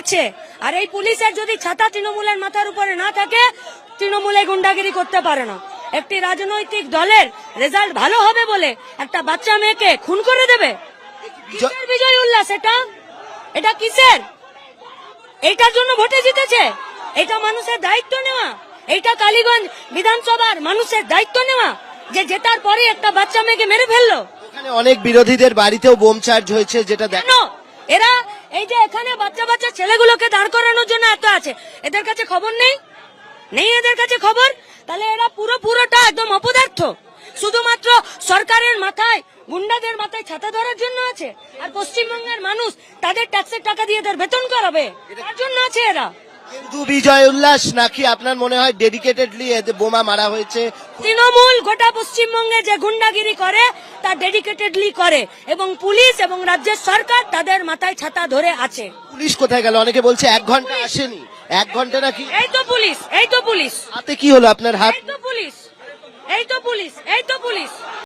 করছে। আর এই পুলিশের যদি ছাতা তৃণমূলের মাথার উপরে না থাকে তৃণমূলে গুন্ডাগিরি করতে পারে না। একটি রাজনৈতিক দলের রেজাল্ট ভালো হবে বলে একটা বাচ্চা মেয়েকে খুন করে দেবে? কিসের বিজয় উল্লাস এটা? এটা কিসের? এইটার জন্য ভোটে জিতেছে। এটা মানুষের দায়িত্ব নেওয়া। এইটা কালীগঞ্জ বিধানসভার মানুষের দায়িত্ব নেওয়া যে জেতার পরে একটা বাচ্চা মেয়েকে মেরে ফেলল। অনেক বিরোধীদের বাড়িতেও বোম চার্জ হয়েছে যেটা দেখ এরা, এই যে এখানে বাচ্চা বাচ্চা ছেলেগুলোকে দাঁড় করানোর জন্য এত আছে, এদের কাছে খবর নেই? নেই এদের কাছে খবর? তাহলে এরা পুরো পুরোটা একদম অপদার্থ। শুধুমাত্র সরকারের মাথায়, গুন্ডাদের মাথায় ছাতা ধরার জন্য আছে। আর পশ্চিমবঙ্গের মানুষ তাদের ট্যাক্সের টাকা দিয়ে এদের বেতন করাবে। তার জন্য আছে এরা। শুধু বিজয় উল্লাস নাকি আপনার মনে হয় ডেডিকেটেডলি বোমা মারা হয়েছে? তৃণমূল গোটা পশ্চিমবঙ্গে যে গুন্ডাগিরি করে তা ডেডিকেটেডলি করে এবং পুলিশ এবং রাজ্যের সরকার তাদের মাথায় ছাতা ধরে আছে। পুলিশ কোথায় গেল? অনেকে বলছে এক ঘণ্টা আসেনি। এক ঘণ্টা নাকি? এই তো পুলিশ এই তো পুলিশ। হাতে কি হলো আপনার হাত? এই তো পুলিশ এই তো পুলিশ এই তো পুলিশ।